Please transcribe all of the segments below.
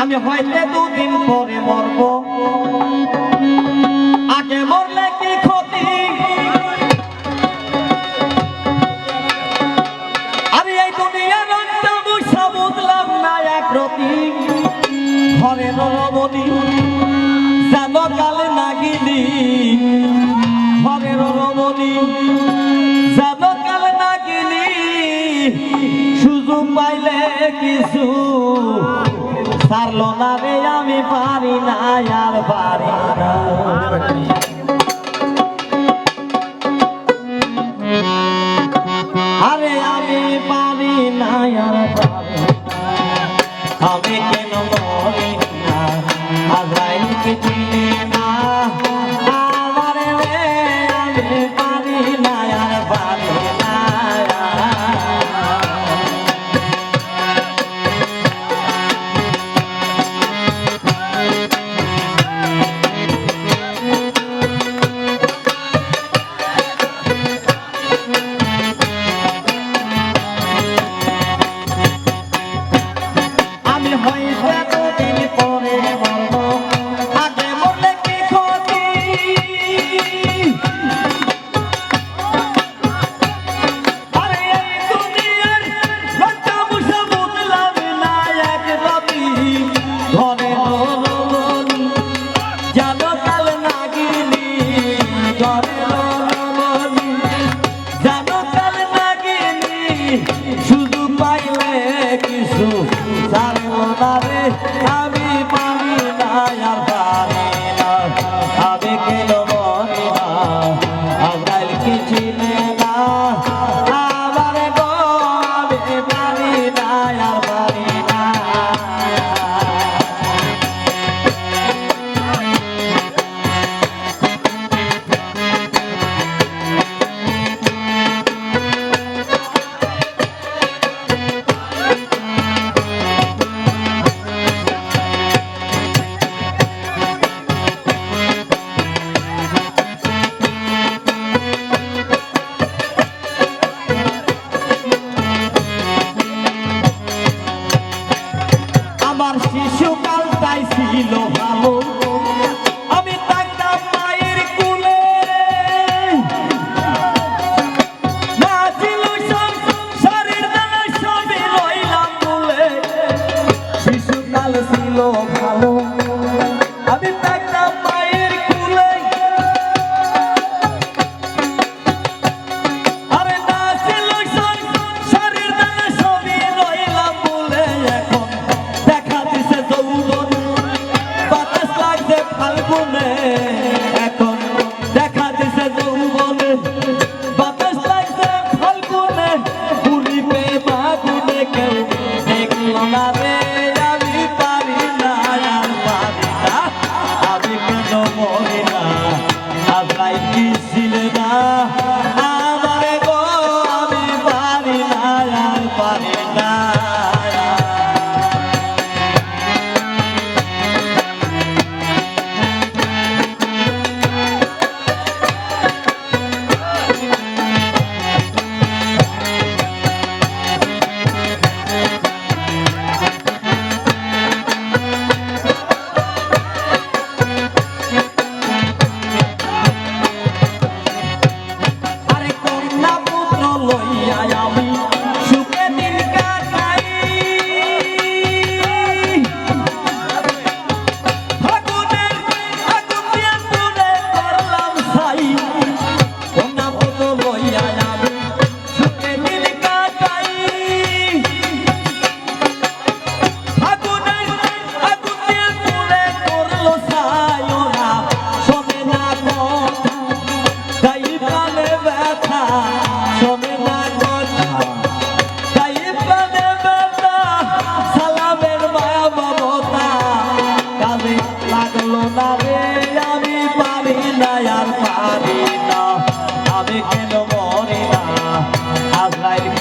আমি হয়তো দুদিন পরে মরব। আগে মরলে কি ক্ষতি? আরে এই দুনিয়ার রংটা বৈশা বুঝলাম না এক রাতি। ঘরে রমণী, যেন কালে নাগিনি ঘরের রমণী, যেন কালে নাগিনি সুযোগ পাইলে কিছু সারলো না রে, আমি পারি না, আর পারি না আরে আমি পারি না, আর পারি। আমি কেন মরি না আজরাইল কে Yeah. লাগছে ফাল্গুনে 来。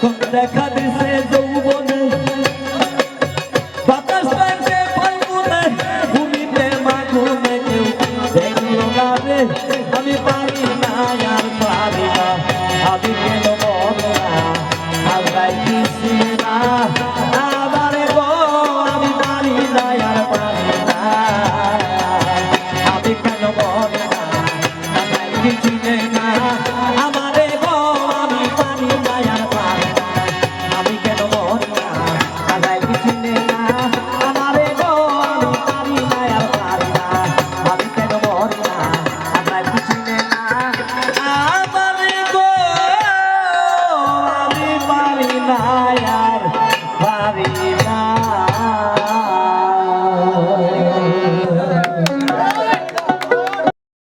এখন দেখা দিছে